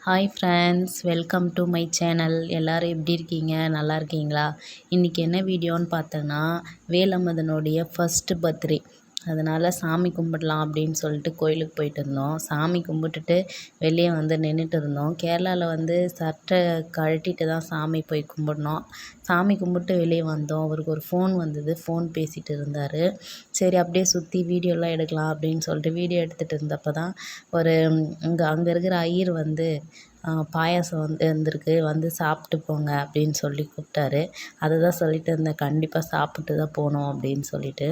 Hi friends welcome to my channel எல்லோரும் எப்படி இருக்கீங்க? நல்லா இருக்கீங்களா? இன்றைக்கி என்ன வீடியோன்னு பார்த்தோன்னா வேலம்மதனுடைய ஃபஸ்ட்டு பர்த்டே அதனால் சாமி கும்பிடலாம் அப்படின்னு சொல்லிட்டு கோயிலுக்கு போயிட்டு இருந்தோம். சாமி கும்பிட்டுட்டு வெளியே வந்து நின்றுட்டு இருந்தோம். கேரளாவில் வந்து சட்டை கழட்டிட்டு தான் சாமி போய் கும்பிடணும். சாமி கும்பிட்டு வெளியே வந்தோம். அவருக்கு ஒரு ஃபோன் வந்தது. ஃபோன் பேசிகிட்டு இருந்தார். சரி அப்படியே சுற்றி வீடியோலாம் எடுக்கலாம் அப்படின்னு சொல்லிட்டு வீடியோ எடுத்துகிட்டு இருந்தப்போ தான் ஒரு இங்கே அங்கே இருக்கிற ஐயர் வந்து பாயாசம் வந்து இருந்திருக்கு. வந்து சாப்பிட்டு போங்க அப்படின்னு சொல்லி கூப்பிட்டாரு. அதை தான் சொல்லிட்டு இருந்தேன். கண்டிப்பாக சாப்பிட்டு தான் போகணும் அப்படின்னு சொல்லிட்டு.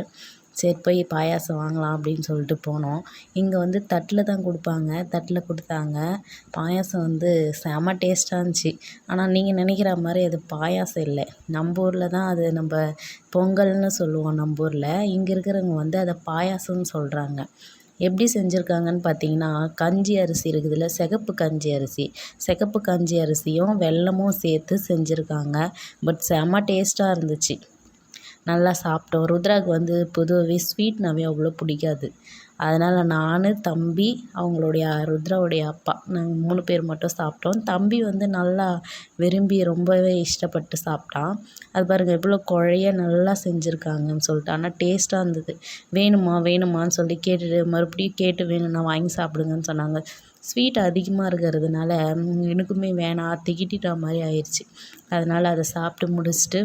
சரி போய் பாயாசம் வாங்கலாம் அப்படின்னு சொல்லிட்டு போனோம். இங்கே வந்து தட்டில் தான் கொடுப்பாங்க. தட்டில் கொடுத்தாங்க. பாயாசம் வந்து செம டேஸ்ட்டாக இருந்துச்சு. ஆனால் நீங்கள் நினைக்கிற மாதிரி அது பாயாசம் இல்லை. நம்ம ஊரில் தான் அது நம்ம பொங்கல்னு சொல்லுவோம் நம்ம ஊரில். இங்கே இருக்கிறவங்க வந்து அதை பாயாசம்னு சொல்கிறாங்க எப்படி செஞ்சுருக்காங்கன்னு பார்த்தீங்கன்னா கஞ்சி அரிசி இருக்குதுல்ல சிகப்பு கஞ்சி அரிசி. சிகப்பு கஞ்சி அரிசியும் வெல்லமும் சேர்த்து செஞ்சுருக்காங்க. பட் செம டேஸ்ட்டாக இருந்துச்சு. நல்லா சாப்பிட்டோம். ருத்ராவுக்கு வந்து பொதுவாகவே ஸ்வீட்னாவே அவ்வளோ பிடிக்காது. அதனால் நான் தம்பி அவங்களுடைய ருத்ராவுடைய அப்பா நாங்கள் மூணு பேர் மட்டும் சாப்பிட்டோம். தம்பி வந்து நல்லா விரும்பி ரொம்பவே இஷ்டப்பட்டு சாப்பிட்டான். அது பாருங்கள் எவ்வளோ குழைய நல்லா செஞ்சுருக்காங்கன்னு சொல்லிட்டு ஆனால் டேஸ்ட்டாக இருந்தது. வேணுமா வேணுமான்னு சொல்லி கேட்டுட்டு மறுபடியும் கேட்டு வேணும்னா வாங்கி சாப்பிடுங்கன்னு சொன்னாங்க. ஸ்வீட் அதிகமாக இருக்கிறதுனால எனக்குமே வேணாம் திகிட்டிட்ட மாதிரி ஆயிடுச்சு அதனால் அதை சாப்பிட்டு முடிச்சுட்டு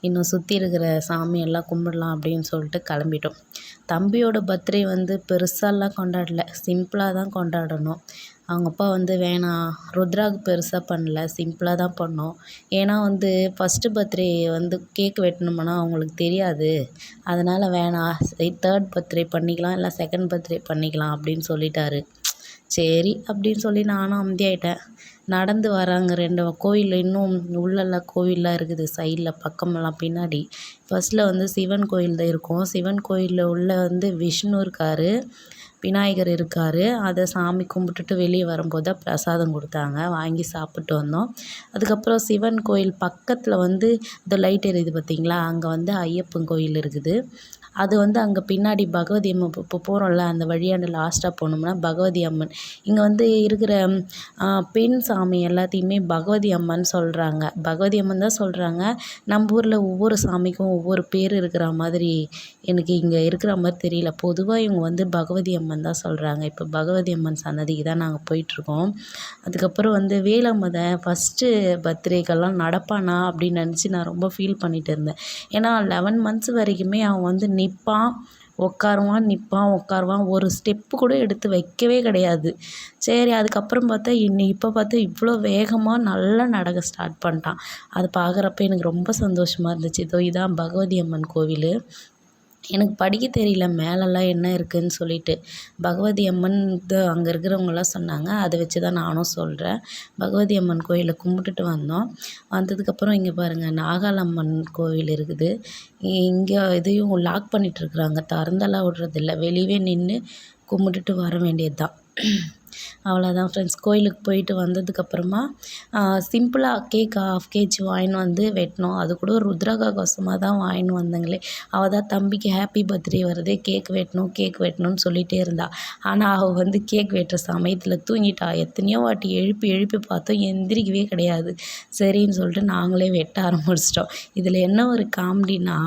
இன்னும் சுற்றி இருக்கிற சாமியெல்லாம் கும்பிடலாம் அப்படின்னு சொல்லிட்டு கிளம்பிட்டோம். தம்பியோட பர்த்டே வந்து பெருசாலாம் கொண்டாடல. சிம்பிளாக தான் கொண்டாடணும். அவங்க அப்பா வந்து வேணாம். ருத்ராவுக்கு பெருசாக பண்ணல. சிம்பிளாக தான் பண்ணோம். ஏன்னா வந்து ஃபஸ்ட்டு பர்த்டே வந்து கேக் வெட்டணுமுன்னா அவங்களுக்கு தெரியாது. அதனால் வேணாம். தேர்ட் பர்த்டே பண்ணிக்கலாம். இல்லை செகண்ட் பர்த்டே பண்ணிக்கலாம் அப்படின்னு சொல்லிட்டாரு. சரி அப்படின்னு சொல்லி நானும் அமைதியாயிட்டேன். நடந்து வராங்க ரெண்டு கோயில் இன்னும் உள்ளெல்லாம் கோவில்லாம் இருக்குது சைடில் பக்கமெல்லாம் பின்னாடி. ஃபஸ்ட்டில் வந்து சிவன் கோயில் தான் இருக்கும். சிவன் கோயிலில் உள்ள வந்து விஷ்ணு இருக்கார். விநாயகர் இருக்கார். அதை சாமி கும்பிட்டுட்டு வெளியே வரும்போது தான் பிரசாதம் கொடுத்தாங்க. வாங்கி சாப்பிட்டு வந்தோம். அதுக்கப்புறம் சிவன் கோயில் பக்கத்தில் வந்து இந்த லைட் எரியுது பார்த்தீங்களா அங்கே வந்து ஐயப்பன் கோயில் இருக்குது. அது வந்து அங்கே பின்னாடி பகவதி அம்மன் இப்போ போகிறோம்ல அந்த வழியாண்ட லாஸ்ட்டாக போனோம்னா பகவதி அம்மன். இங்கே வந்து இருக்கிற பெண் சாமி எல்லாத்தையுமே பகவதி அம்மன் சொல்கிறாங்க பகவதி அம்மன் தான் சொல்கிறாங்க நம்ம ஊரில் ஒவ்வொரு சாமிக்கும் ஒவ்வொரு பேர் இருக்கிற மாதிரி எனக்கு இங்கே இருக்கிற மாதிரி தெரியல. பொதுவாக இவங்க வந்து பகவதி அம்மன் தான் சொல்கிறாங்க இப்போ பகவதி அம்மன் சன்னதிக்கு தான் நாங்கள் போயிட்டுருக்கோம். அதுக்கப்புறம் வந்து வேலம்மத ஃபஸ்ட்டு பர்த்டேக்கெல்லாம் நடப்பானா அப்படின்னு நினச்சி நான் ரொம்ப ஃபீல் பண்ணிகிட்டு இருந்தேன். ஏன்னா லெவன் மந்த்ஸ் வரைக்குமே அவன் வந்து நிற்பான் உட்காருவான் நிற்பான் உட்காருவான் ஒரு ஸ்டெப்பு கூட எடுத்து வைக்கவே கிடையாது. சரி அதுக்கப்புறம் பார்த்தா இன்னி இப்போ பார்த்தா இவ்வளோ வேகமாக நல்லா நடக்க ஸ்டார்ட் பண்ணிட்டான். அது பார்க்குறப்ப எனக்கு ரொம்ப சந்தோஷமாக இருந்துச்சு. இதோ இதான் பகவதி அம்மன் கோவில். எனக்கு படிக்க தெரியல மேலெல்லாம் என்ன இருக்குதுன்னு சொல்லிட்டு. பகவதி அம்மன் அங்கே இருக்கிறவங்களாம் சொன்னாங்க. அதை வச்சு தான் நானும் சொல்கிறேன் பகவதி அம்மன் கோயிலை கும்பிட்டுட்டு வந்தோம். வந்ததுக்கப்புறம் இங்கே பாருங்கள் நாகாலம்மன் கோவில் இருக்குது. இங்கே இதையும் லாக் பண்ணிகிட்ருக்குறாங்க திறந்தெல்லாம் விட்றதில்ல. வெளியவே நின்று கும்பிட்டுட்டு வர வேண்டியது தான் அவ்வளோதான் ஃப்ரெண்ட்ஸ் கோயிலுக்கு போயிட்டு வந்ததுக்கப்புறமா சிம்பிளாக கேக் ஆஃப் கேஜி வாங்கின்னு வந்து வெட்டினோம். அது கூட ருத்ரகாகோசமாக தான் வாங்கின்னு வந்தாங்களே. அவள் தான் தம்பிக்கு ஹாப்பி பர்த்டே வருதே கேக் வெட்டணும் கேக் வெட்டணும்னு சொல்லிகிட்டே இருந்தாள் ஆனால் அவள் வந்து கேக் வெட்டுற சமயத்தில் தூங்கிட்டா. எத்தனையோ வாட்டி எழுப்பி எழுப்பி பார்த்தோம் எந்திரிக்கவே கிடையாது. சரின்னு சொல்லிட்டு நாங்களே வெட்ட ஆரம்பிச்சிட்டோம். இதில் என்ன ஒரு காமெடினா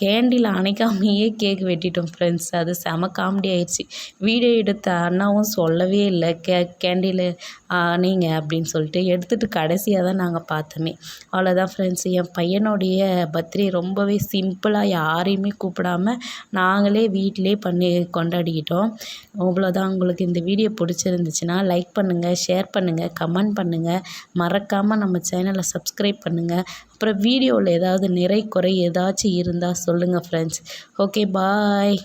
கேண்டில் அணைக்காமையே கேக் வெட்டிட்டோம் ஃப்ரெண்ட்ஸ் அது செம காமெடி ஆயிடுச்சு. வீடியோ எடுத்த அண்ணாவும் சொல்ல சொல்லவே இல்லை. கே கேண்டில் நீங்கள் அப்படின்னு சொல்லிட்டு எடுத்துகிட்டு கடைசியாக தான் நாங்கள் பார்த்தோமே. அவ்வளோதான் ஃப்ரெண்ட்ஸ் என் பையனுடைய பர்த்டே ரொம்பவே சிம்பிளாக யாரையுமே கூப்பிடாம நாங்களே வீட்டிலே பண்ணி கொண்டாடிக்கிட்டோம். அவ்வளோதான் உங்களுக்கு இந்த வீடியோ பிடிச்சிருந்துச்சுன்னா லைக் பண்ணுங்கள் ஷேர் பண்ணுங்கள் கமெண்ட் பண்ணுங்கள் மறக்காமல் நம்ம சேனலை சப்ஸ்கிரைப் பண்ணுங்கள் அப்புறம் வீடியோவில் ஏதாவது நிறை குறை ஏதாச்சும் இருந்தால் சொல்லுங்கள் ஃப்ரெண்ட்ஸ் ஓகே பாய்